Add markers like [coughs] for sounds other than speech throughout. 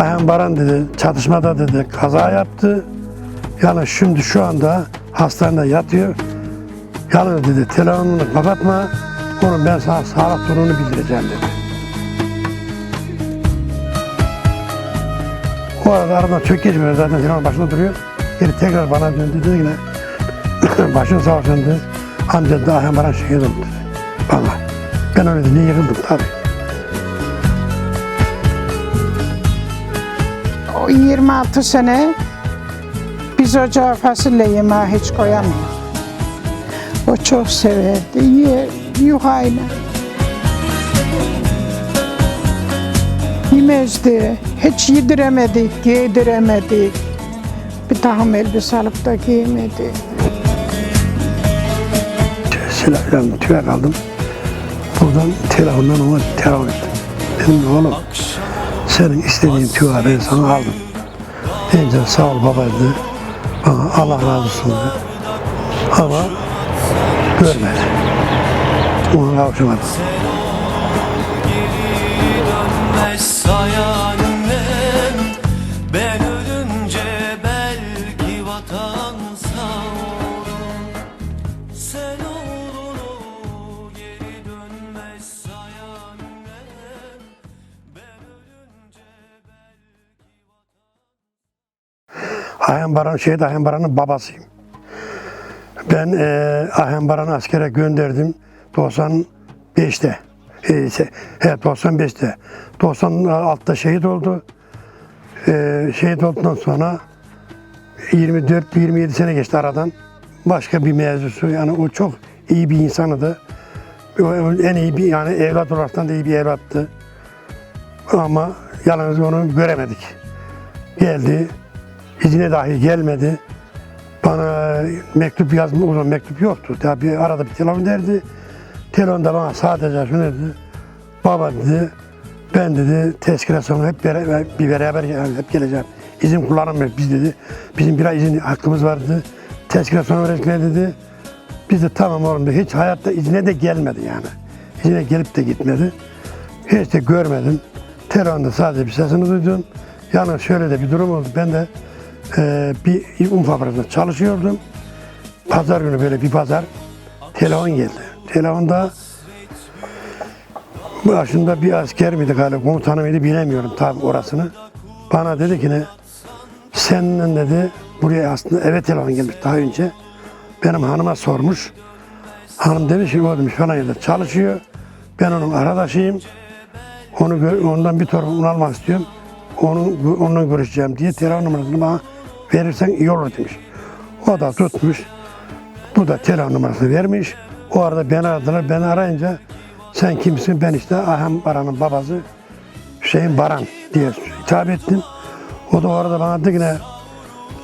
Ayhan Baran dedi çatışmada dedi kaza yaptı. Yani şimdi şu anda hastanede yatıyor. Yalnız dedi telefonunu kapatma. Onun ben sana sağlık durumunu bildireceğim dedi. O arada aradan çok geçmiyor zaten telefon başında duruyor. Geri tekrar bana döndü dedi yine [coughs] başın sağ olsun dedi. Amca da Ayhan Baran şehit oldu dedi. Valla. Ben öyle dedi yıkıldım tabii. 26 sene biz ocağa fasulye yemeği hiç koyamıyoruz. O çok severdi. Ye, yuhayla. Yemezdi. Hiç yediremedik, giydiremedik. Bir takım elbise alıp da giymedi. silah yani tüfek aldım. Buradan telefondan ona telefon ettim. Dedim oğlum senin istediğin tüfeği ben sana aldım. Deyince sağ ol baba dedi. Bana Allah razı olsun dedi. Ama görmedi. Ona kavuşamadım. Ayhan Baran, şehit Ayhan Baran'ın babasıyım. Ben e, Ayhan Baran'ı askere gönderdim 95'te. E, evet 95'te. 96'da şehit oldu. E, şehit olduktan sonra 24-27 sene geçti aradan. Başka bir mevzusu yani o çok iyi bir insanıydı. O en iyi bir yani evlat olaraktan da iyi bir evlattı. Ama yalnız onu göremedik. Geldi, izine dahi gelmedi. Bana mektup yazma, o zaman mektup yoktu. Tabii arada bir telefon derdi. Telefonda bana sadece şunu dedi. Baba dedi, ben dedi tezkere sonu hep beraber, bir beraber yani hep geleceğim. İzin kullanamıyoruz biz dedi. Bizim bir ay izin hakkımız vardı. Tezkere sonu öğretmen dedi. Biz de tamam oğlum dedi. Hiç hayatta izine de gelmedi yani. İzine gelip de gitmedi. Hiç de görmedim. Telefonda sadece bir sesini duydum. Yalnız şöyle de bir durum oldu. Ben de e, bir un fabrikasında çalışıyordum. Pazar günü böyle bir pazar telefon geldi. Telefonda başında bir asker miydi galiba komutanı mıydı bilemiyorum tabi orasını. Bana dedi ki ne seninle dedi buraya aslında eve telefon gelmiş daha önce. Benim hanıma sormuş. Hanım demiş ki o demiş yerde çalışıyor. Ben onun arkadaşıyım. Onu ondan bir torba un almak istiyorum. Onu onunla görüşeceğim diye telefon numarasını bana verirsen iyi olur demiş. O da tutmuş. Bu da telefon numarasını vermiş. O arada beni aradılar. Beni arayınca sen kimsin? Ben işte Aham Baran'ın babası Hüseyin Baran diye hitap ettim. O da orada bana dedi ki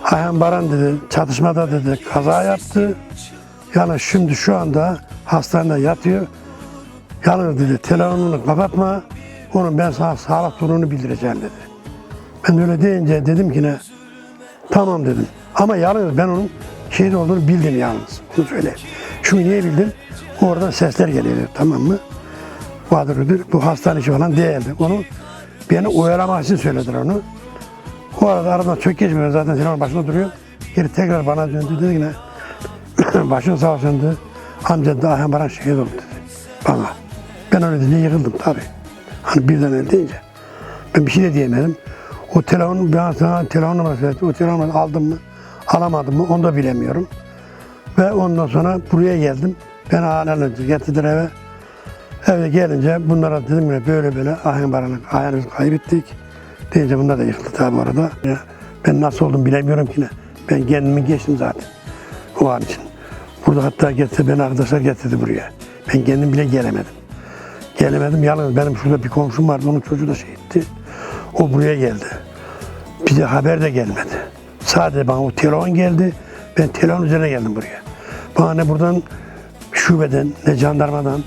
Ayhan Baran dedi çatışmada dedi kaza yaptı. Yani şimdi şu anda hastanede yatıyor. Yalnız dedi telefonunu kapatma. Onun ben sana sağlık durumunu bildireceğim dedi. Ben öyle deyince dedim ki ne tamam dedim. Ama yalnız ben onun şehit olduğunu bildim yalnız. Bunu söyle. Çünkü niye bildim? Oradan sesler geliyor tamam mı? Vadırıdır. Bu hastane işi falan değildi. Onu beni uyaramak için söylediler onu. O arada aradan çok geçmiyor zaten telefon başında duruyor. Geri tekrar bana döndü dedi ki? [clears throat] Başın sağ olsun dedi. Amca da Ayhan Baran şehit oldu dedi. Bana. Ben öyle dedi yıkıldım tabii. Hani birden öyle deyince. Ben bir şey de diyemedim. O telefon, ben sana telefon numarası verdim. O telefon numarası aldım mı, alamadım mı onu da bilemiyorum. Ve ondan sonra buraya geldim. Ben ailelerce getirdiler eve. Eve gelince bunlara dedim ki böyle böyle Ayhan Baran'ı ayağınızı kaybettik. Deyince bunlar da yıkıldı tabi orada. Ya, ben nasıl oldum bilemiyorum ki ne. Ben kendimi geçtim zaten. O an için. Burada hatta getirdi, beni arkadaşlar getirdi buraya. Ben kendim bile gelemedim. Gelemedim. Yalnız benim şurada bir komşum vardı. Onun çocuğu da şehitti. O buraya geldi. Bize haber de gelmedi. Sadece bana o telefon geldi. Ben telefon üzerine geldim buraya. Bana ne buradan şubeden, ne jandarmadan,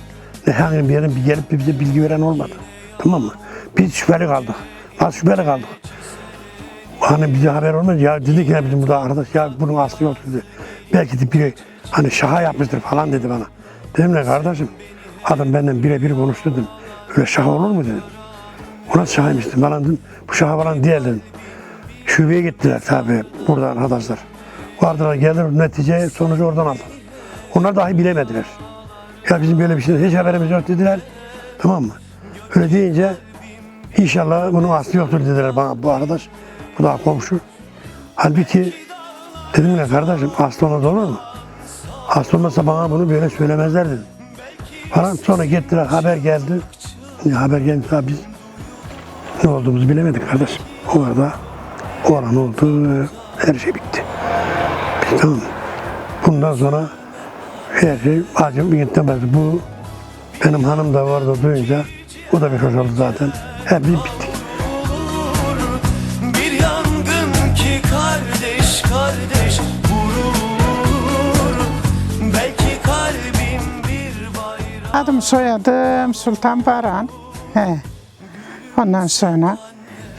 ne herhangi bir yerin bir gelip bize bilgi veren olmadı. Tamam mı? Biz şüpheli kaldık. Nasıl şüpheli kaldık? Hani bize haber olmadı. Ya dedi ki bizim burada arkadaş ya bunun aslı yok dedi. Belki de biri hani şaka yapmıştır falan dedi bana. Dedim ne kardeşim? Adam benden birebir konuştu dedim. Öyle şaka olur mu dedim. O nasıl şahıymış dedim. Bu şaha falan değil dedim. Şubeye gittiler tabi burada arkadaşlar. Vardılar geldiler netice sonucu oradan aldılar. Onlar dahi bilemediler. Ya bizim böyle bir şey hiç haberimiz yok dediler. Tamam mı? Öyle deyince inşallah bunun aslı yoktur dediler bana bu arkadaş. Bu da komşu. Halbuki dedim ya kardeşim aslı olmaz olur mu? Aslı olmasa bana bunu böyle söylemezler dedim. Falan sonra gittiler haber geldi. Haber gelince tabii biz ne olduğumuzu bilemedik kardeşim. O arada o an oldu her şey bitti. Biz tamam. Bundan sonra her şey acım bir başladı. Bu benim hanım da vardı duyunca o da bir hoş oldu zaten. Hepimiz bittik. olur Bir yangın ki kardeş kardeş vurur Belki kalbim bir bayrak Adım soyadım Sultan Baran. He. Ondan sonra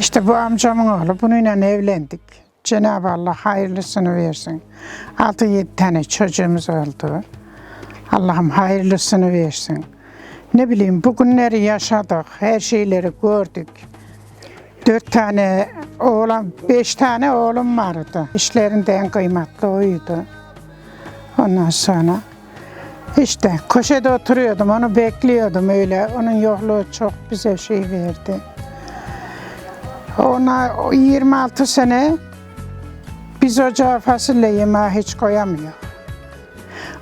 işte bu amcamın oğlu bununla evlendik. Cenab-ı Allah hayırlısını versin. 6-7 tane çocuğumuz oldu. Allah'ım hayırlısını versin. Ne bileyim bugünleri yaşadık, her şeyleri gördük. Dört tane oğlan, beş tane oğlum vardı. İşlerinde en kıymetli oydu. Ondan sonra işte köşede oturuyordum, onu bekliyordum öyle. Onun yokluğu çok bize şey verdi. Ona o 26 sene biz ocağa fasulye yemeği hiç koyamıyor.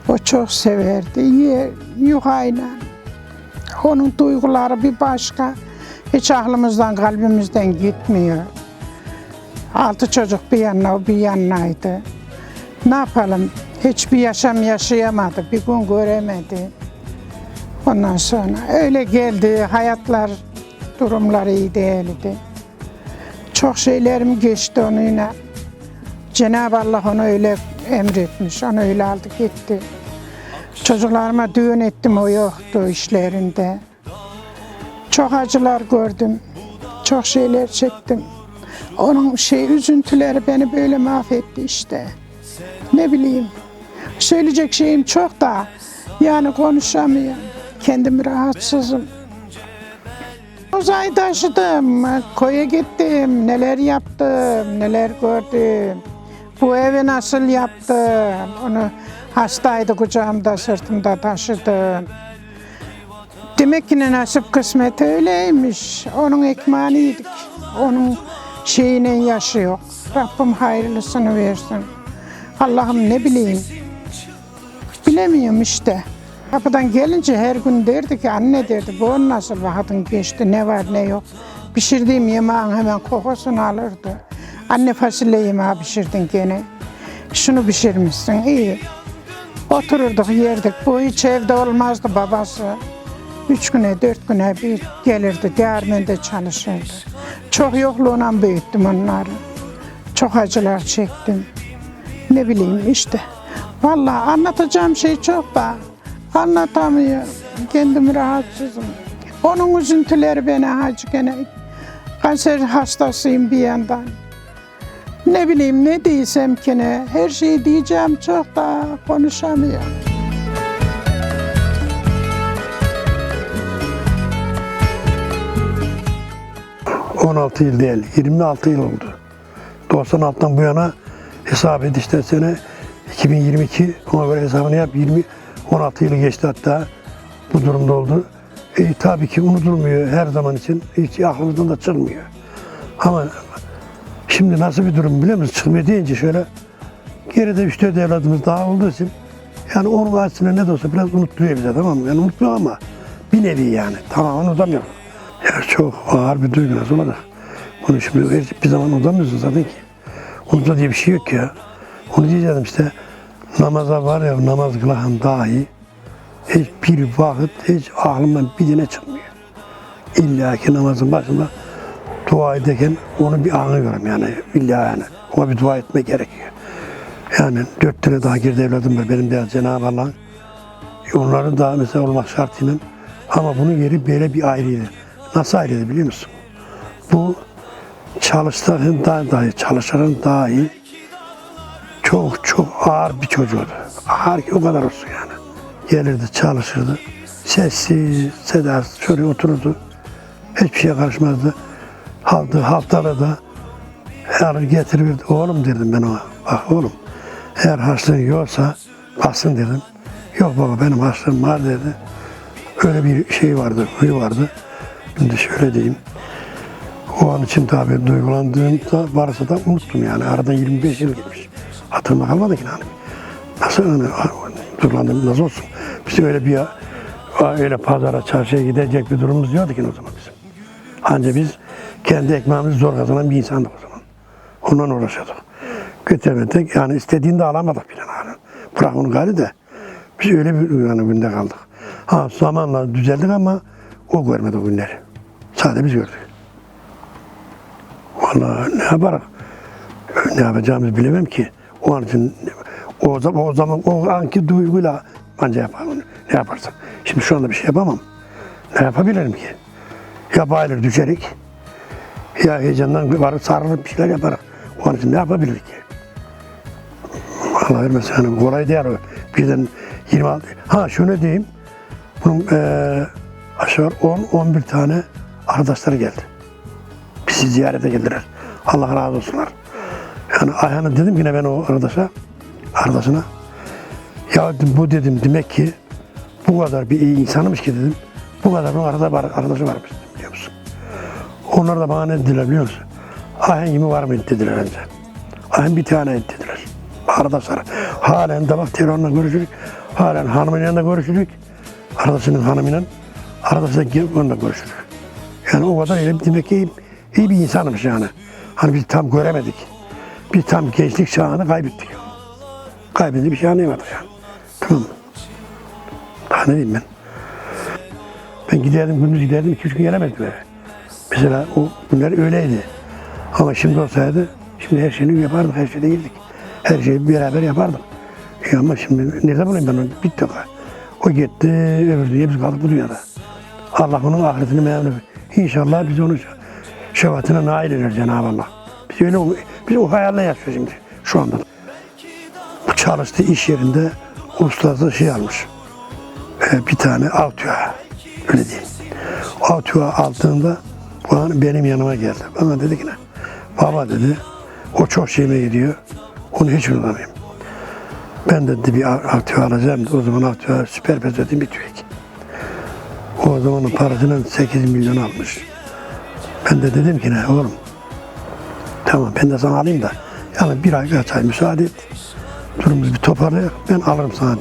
O çok severdi. Ye, yuhayla. Onun duyguları bir başka. Hiç aklımızdan, kalbimizden gitmiyor. Altı çocuk bir yanına, o bir yanınaydı. Ne yapalım? Hiçbir yaşam yaşayamadı, bir gün göremedi. Ondan sonra öyle geldi, hayatlar, durumları iyi değildi. Çok şeylerim geçti onunla. Cenab-ı Allah onu öyle emretmiş, onu öyle aldı gitti. Çocuklarıma düğün ettim, o yoktu işlerinde. Çok acılar gördüm, çok şeyler çektim. Onun şey üzüntüleri beni böyle mahvetti işte. Ne bileyim, söyleyecek şeyim çok da yani konuşamıyorum. Kendim rahatsızım. Uzay taşıdım, koya gittim, neler yaptım, neler gördüm. Bu evi nasıl yaptım, onu hastaydı kucağımda, sırtımda taşıdım. Demek ki ne nasip kısmet öyleymiş. Onun ekmeğini. Onun şeyine yaşıyor. Rabbim hayırlısını versin. Allah'ım ne bileyim. Bilemiyorum işte. Kapıdan gelince her gün derdi ki anne derdi bu nasıl vaktin geçti ne var ne yok. Pişirdiğim yemeğin hemen kokusunu alırdı. Anne fasulye yemeği pişirdin gene. Şunu pişirmişsin iyi. Otururduk yerdik. Bu hiç evde olmazdı babası. Üç güne dört güne bir gelirdi. Değirmende çalışırdı. Çok yokluğuna büyüttüm onları. Çok acılar çektim. Ne bileyim işte. Vallahi anlatacağım şey çok da anlatamıyorum. Kendim rahatsızım. Onun üzüntüleri beni hacı gene kanser hastasıyım bir yandan. Ne bileyim ne diysem ki ne, her şeyi diyeceğim çok da konuşamıyorum. Hı. 16 yıl değil, 26 yıl oldu. 96'dan bu yana hesap et işte sene 2022 ona göre hesabını yap 20 16 yılı geçti hatta bu durumda oldu. E, tabii ki unutulmuyor her zaman için. Hiç aklımızdan da çıkmıyor. Ama şimdi nasıl bir durum biliyor musun? Çıkmıyor deyince şöyle geride 3-4 evladımız daha olduğu için yani onun aslında ne de olsa biraz unutturuyor bize tamam mı? Yani unutmuyor ama bir nevi yani. Tamamen unutamıyor. Ya çok ağır bir duygu nasıl olacak? Bunu şimdi hiçbir zaman unutamıyorsun zaten ki. Unutma diye bir şey yok ya. Onu diyeceğim işte namaza var ya namaz kılan dahi hiçbir vakit hiç aklımdan bir tane çıkmıyor. İlla ki namazın başında dua ederken onu bir anlıyorum yani. İlla yani. Ona bir dua etmek gerekiyor. Yani dört tane daha girdi evladım var benim de Cenab-ı Allah'ın. Onların da mesela olmak şartıyla ama bunun yeri böyle bir ayrıydı. Nasıl ayrıydı biliyor musun? Bu çalıştıran dahi, dahi çalışanın dahi çok çok ağır bir çocuğuydu. Ağır ki o kadar olsun yani. Gelirdi çalışırdı. Sessiz, sedasız şöyle otururdu. Hiçbir şeye karışmazdı. Hafta, haftalı da her getirirdi. Oğlum dedim ben ona. Bak oğlum eğer harçlığın yoksa kalsın dedim. Yok baba benim harçlığım var dedi. Öyle bir şey vardı, huyu vardı. Şimdi şöyle diyeyim. O an için tabii duygulandığımda varsa da unuttum yani. Aradan 25 yıl geçmiş. Hatırıma kalmadı ki yani. Nasıl hani, duygulandım nasıl olsun. Biz öyle bir öyle pazara çarşıya gidecek bir durumumuz yoktu ki o zaman bizim. Anca biz kendi ekmeğimizi zor kazanan bir insandık o zaman. Ondan uğraşıyorduk. Götüremedik yani istediğinde alamadık bile yani. Bırak onu gari de. Biz öyle bir yani günde kaldık. Ha zamanla düzeldik ama o görmedi o günleri. Sadece biz gördük. Vallahi ne yaparak ne yapacağımızı bilemem ki. O an için o zaman o zaman o anki duyguyla anca yapar ne yaparsak. Şimdi şu anda bir şey yapamam. Ne yapabilirim ki? Ya bayılır düşerik ya heyecandan varıp sarılıp bir şeyler yaparak. O an için ne yapabilir ki? Allah vermesin yani kolay değil o. Birden 26. Ha şunu diyeyim. Bunun eee aşağı 10-11 tane arkadaşları geldi. Bizi ziyarete geldiler. Allah razı olsunlar. Yani Ayhan'a dedim yine ben o arkadaşa, arkadaşına. Ya bu dedim demek ki bu kadar bir iyi insanmış ki dedim. Bu kadar bir arada var, arkadaşı varmış dedim, biliyor musun? Onlar da bana ne dediler biliyor musun? Ayhan gibi var mı dediler önce. Ayhan bir tane dediler. Arkadaşlar halen de bak telefonla görüşürük. Halen hanımın yanında görüşürük. Arkadaşının hanımıyla. Arkadaşı da onunla görüşürük. Yani o kadar demek ki iyi bir insanmış yani. Hani biz tam göremedik. Biz tam gençlik çağını kaybettik. Kaybedince bir şey anlayamadık yani. Tamam? Daha ne diyeyim ben? Ben giderdim, gündüz giderdim, iki üç gün gelemedim eve. Mesela o günler öyleydi. Ama şimdi olsaydı, şimdi her şeyini yapardık, her şeyde girdik. Her şeyi beraber yapardık. E ama şimdi nerede bulayım ben onu? Bitti o. O gitti, öbür dünya biz kaldık bu dünyada. Allah onun ahiretini memnun. İnşallah biz onun şefaatine nail eder Cenab-ı Allah. Biz öyle biz o hayalle yaşıyoruz şimdi şu anda. Çalıştığı iş yerinde ustası şey almış. Ee, bir tane tüyağı. Öyle diyeyim. Tüyağı aldığında bu an benim yanıma geldi. Bana dedi ki ne? Baba dedi o çok şeyime gidiyor. Onu hiç unutamayayım. Ben de dedi bir tüyağı alacağım. O zaman tüyağı süper ödediğim bir tüyek. O zamanın parasıyla 8 milyon almış. Ben de dedim ki ne oğlum tamam ben de sana alayım da yani bir ay kaç ay müsaade et. Durumumuzu bir toparlayalım ben alırım sana.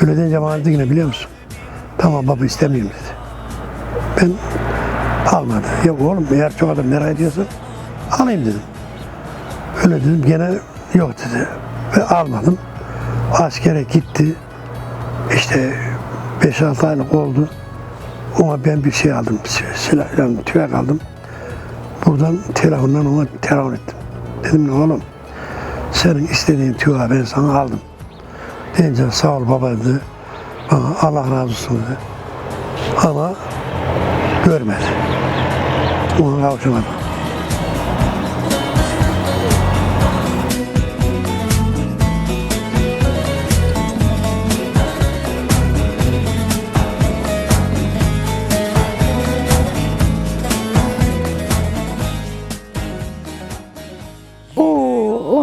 Öyle deyince bana dedi ki ne biliyor musun? Tamam baba istemiyorum dedi. Ben almadı. Ya oğlum eğer çok adam merak ediyorsan alayım dedim. Öyle dedim gene yok dedi. Ve almadım. Askere gitti. İşte 5-6 aylık oldu. Ona ben bir şey aldım, silah, yani tüfek aldım. Buradan telefondan ona telefon ettim. Dedim ne oğlum, senin istediğin tüfeği ben sana aldım. Deyince sağ ol baba dedi. Bana Allah razı olsun dedi. Ama görmedi. Ona kavuşamadım.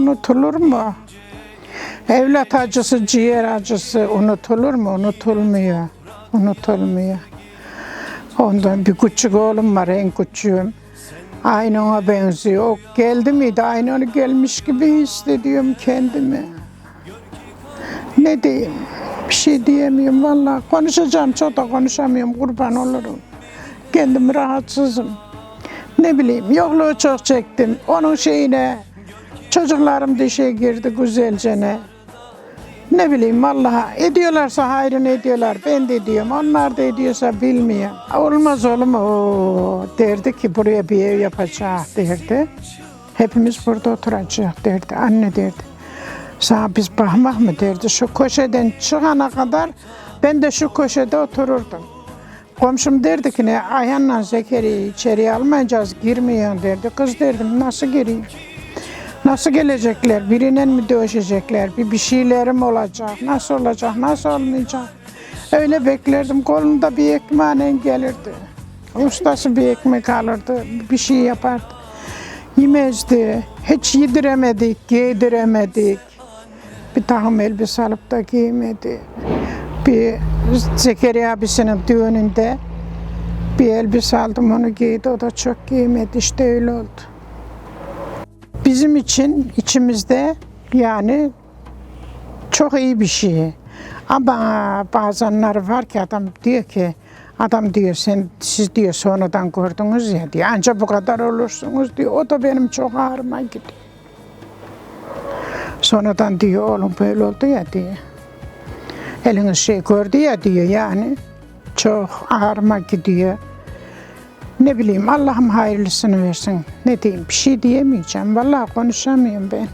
Unutulur mu? Evlat acısı, ciğer acısı unutulur mu? Unutulmuyor. Unutulmuyor. Ondan bir küçük oğlum var, en küçüğüm. Aynı ona benziyor. O geldi miydi? Aynı onu gelmiş gibi hissediyorum kendimi. Ne diyeyim? Bir şey diyemiyorum vallahi. Konuşacağım çok da konuşamıyorum. Kurban olurum. Kendim rahatsızım. Ne bileyim yokluğu çok çektim. Onun şeyine çocuklarım dişe girdi güzelce ne. Ne bileyim vallahi ediyorlarsa hayrını ediyorlar. Ben de ediyorum. Onlar da ediyorsa bilmiyorum. Olmaz oğlum o derdi ki buraya bir ev yapacak derdi. Hepimiz burada oturacak derdi. Anne derdi. Sana biz bakmak mı derdi. Şu köşeden çıkana kadar ben de şu köşede otururdum. Komşum derdi ki ne Ayhan'la Zekeri'yi içeriye almayacağız girmiyor derdi. Kız derdim nasıl gireyim? Nasıl gelecekler? Birine mi dövüşecekler? Bir, bir şeylerim olacak. Nasıl olacak? Nasıl olmayacak? Öyle beklerdim. Kolumda bir ekmeğine gelirdi. Ustası bir ekmek alırdı, bir şey yapardı. Yemezdi. Hiç yediremedik, giydiremedik. Bir takım elbise alıp da giymedi. Bir Zekeriya abisinin düğününde bir elbise aldım onu giydi. O da çok giymedi. İşte öyle oldu. Bizim için içimizde yani çok iyi bir şey. Ama bazenler var ki adam diyor ki adam diyor sen siz diyor sonradan gördünüz ya diyor. Anca bu kadar olursunuz diyor. O da benim çok ağrıma gidiyor. Sonradan diyor oğlum böyle oldu ya diyor. Eliniz şey gördü ya diyor yani. Çok ağrıma gidiyor. Ne bileyim Allah'ım hayırlısını versin. Ne diyeyim bir şey diyemeyeceğim. Vallahi konuşamıyorum ben.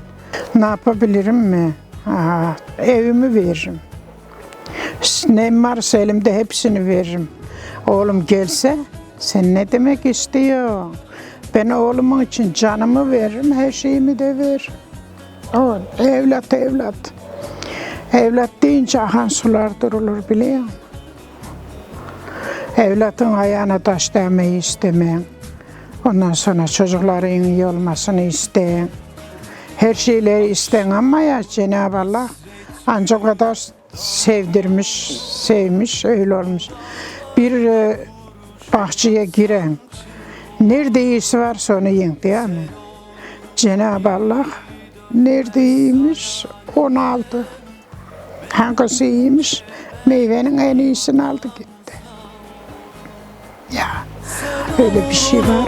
Ne yapabilirim mi? Ha, evimi veririm. Ne varsa elimde hepsini veririm. Oğlum gelse sen ne demek istiyor? Ben oğlumun için canımı veririm, her şeyimi de veririm. O evlat evlat. Evlat deyince ahan sular durulur biliyor musun? Evlatın ayağına taş değmeyi istemeyin. Ondan sonra çocukların iyi olmasını isteyin. Her şeyleri isteyin ama ya Cenab-ı Allah ancak kadar sevdirmiş, sevmiş, öyle olmuş. Bir e, bahçeye giren, nerede iyisi varsa onu yiyin değil mi? Cenab-ı Allah nerede iyiymiş onu aldı. Hangisi iyiymiş? Meyvenin en iyisini aldı gitti. Ya öyle bir şey var.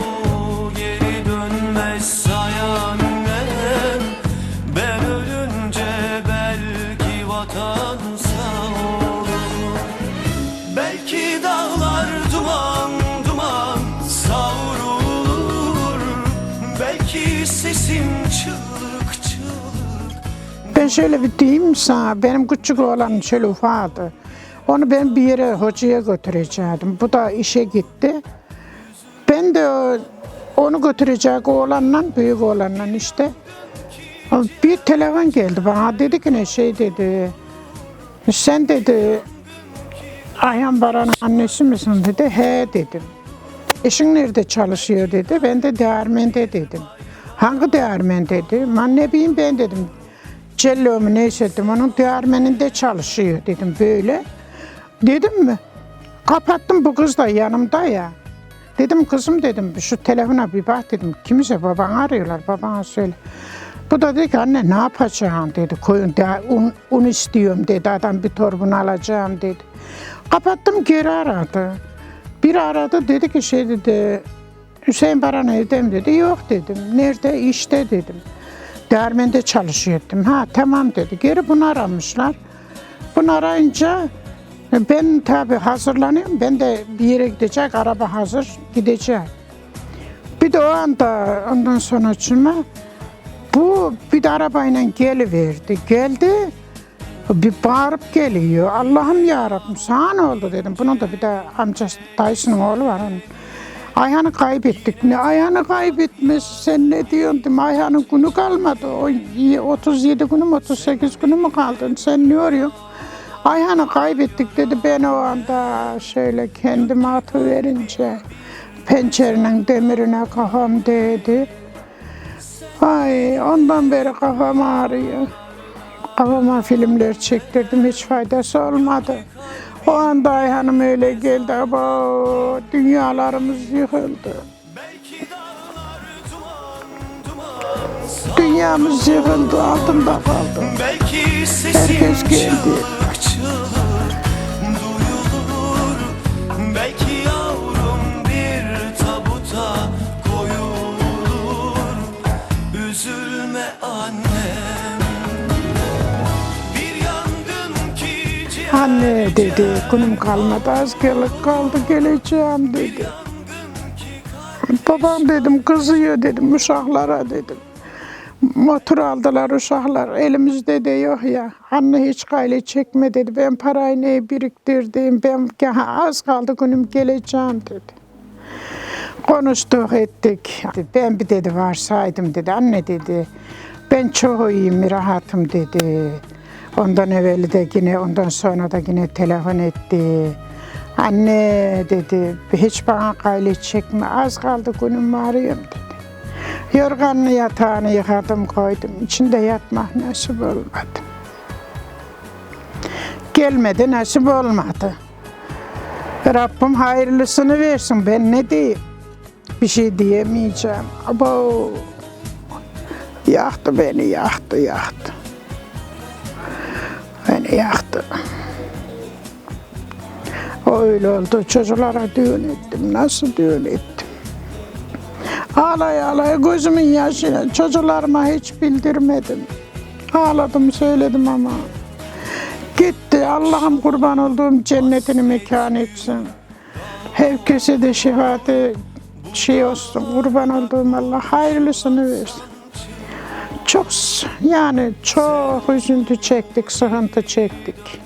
Belki dağlar duman duman savrulur Belki sesim çığlık çığlık Ben şöyle bir diyeyim sana, benim küçük oğlanım şöyle ufaktı. Onu ben bir yere hocaya götüreceğim. Bu da işe gitti. Ben de onu götürecek oğlanla, büyük oğlanla işte. Bir telefon geldi bana, dedi ki ne şey dedi. Sen dedi, Ayhan Baran'ın annesi misin dedi. He dedim. Eşin nerede çalışıyor dedi. Ben de değirmende dedim. Hangi değirmen dedi. Ben ne bileyim ben dedim. Cello mu neyse dedim. Onun değirmeninde çalışıyor dedim böyle. Dedim mi? Kapattım bu kız da yanımda ya. Dedim kızım dedim şu telefona bir bak dedim. Kimse babanı arıyorlar babana söyle. Bu da dedi ki anne ne yapacaksın dedi. Koyun da un, un istiyorum dedi. Adam bir torbunu alacağım dedi. Kapattım geri aradı. Bir aradı dedi ki şey dedi. Hüseyin Baran evde mi dedi. Yok dedim. Nerede? İşte dedim. Değirmende çalışıyor dedim. Ha tamam dedi. Geri bunu aramışlar. Bunu arayınca ben tabii hazırlanıyorum. Ben de bir yere gidecek. Araba hazır. Gideceğim. Bir de o anda ondan sonra çıkma bu bir de arabayla geliverdi. Geldi. Bir bağırıp geliyor. Allah'ım ya Rabbim sana ne oldu dedim. Bunun da bir de amcası dayısının oğlu var onun. Ayhan'ı kaybettik. Ne Ayhan'ı kaybetmiş sen ne diyorsun dedim. Ayhan'ın günü kalmadı. O y- 37 günü mü 38 günü mü kaldın sen ne arıyorsun? Ayhan'ı kaybettik dedi. Ben o anda şöyle kendime atıverince pencerenin demirine kafam değdi. Ay ondan beri kafam ağrıyor. Kafama filmler çektirdim hiç faydası olmadı. O anda Ayhan'ım öyle geldi ama dünyalarımız yıkıldı. Dünyamız yıkıldı altında kaldı. Herkes geldi. Çığlık çığlık duyulur Belki yavrum bir tabuta koyulur Üzülme annem Bir ki Anne dedi günüm kalmadı askerlik kaldı geleceğim dedi. Babam dedim kızıyor dedim uşaklara dedim. Motor aldılar uşaklar elimizde de yok ya. Anne hiç gayle çekme dedi. Ben parayı ne biriktirdim. Ben "Ha, az kaldı günüm geleceğim dedi. Konuştuk ettik. Ben bir dedi varsaydım dedi. Anne dedi. Ben çok iyiyim, rahatım dedi. Ondan evveli de yine, ondan sonra da yine telefon etti. Anne dedi, hiç bana gayret çekme, az kaldı günüm varıyorum dedi. Yorganını yatağını yıkadım koydum, içinde yatmak nasip olmadı. Gelmedi, nasip olmadı. Rabbim hayırlısını versin, ben ne diyeyim? Bir şey diyemeyeceğim. Abo, yaktı beni, yaktı, yaktı. Beni yaktı. O öyle oldu. Çocuklara düğün ettim. Nasıl düğün ettim? Ağlaya ağlaya gözümün yaşıyla çocuklarıma hiç bildirmedim. Ağladım söyledim ama. Gitti. Allah'ım kurban olduğum cennetini mekan etsin. Herkese de şefaati şey olsun. Kurban olduğum Allah hayırlısını versin. Çok yani çok üzüntü çektik, sıkıntı çektik.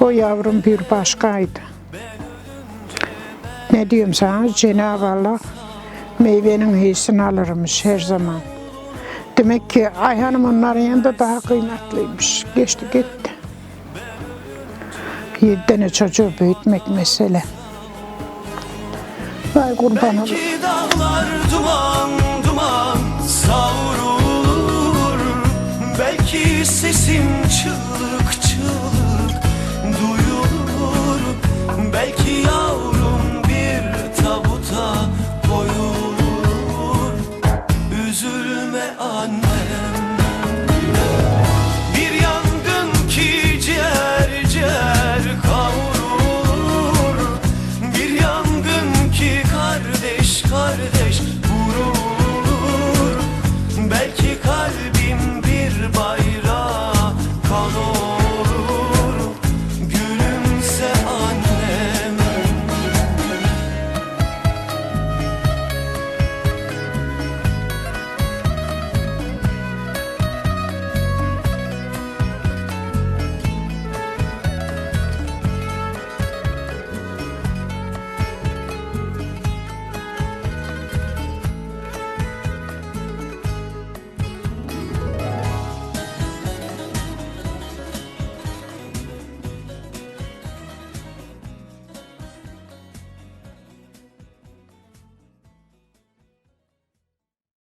O yavrum bir başkaydı. Ne diyeyim sana Cenab-ı Allah meyvenin iyisini alırmış her zaman. Demek ki Ayhan'ım onların yanında daha kıymetliymiş. Geçti gitti. Yedi tane çocuğu büyütmek mesele. Vay kurban olayım. Belki dağlar duman duman savrulur Belki sesim çığlık by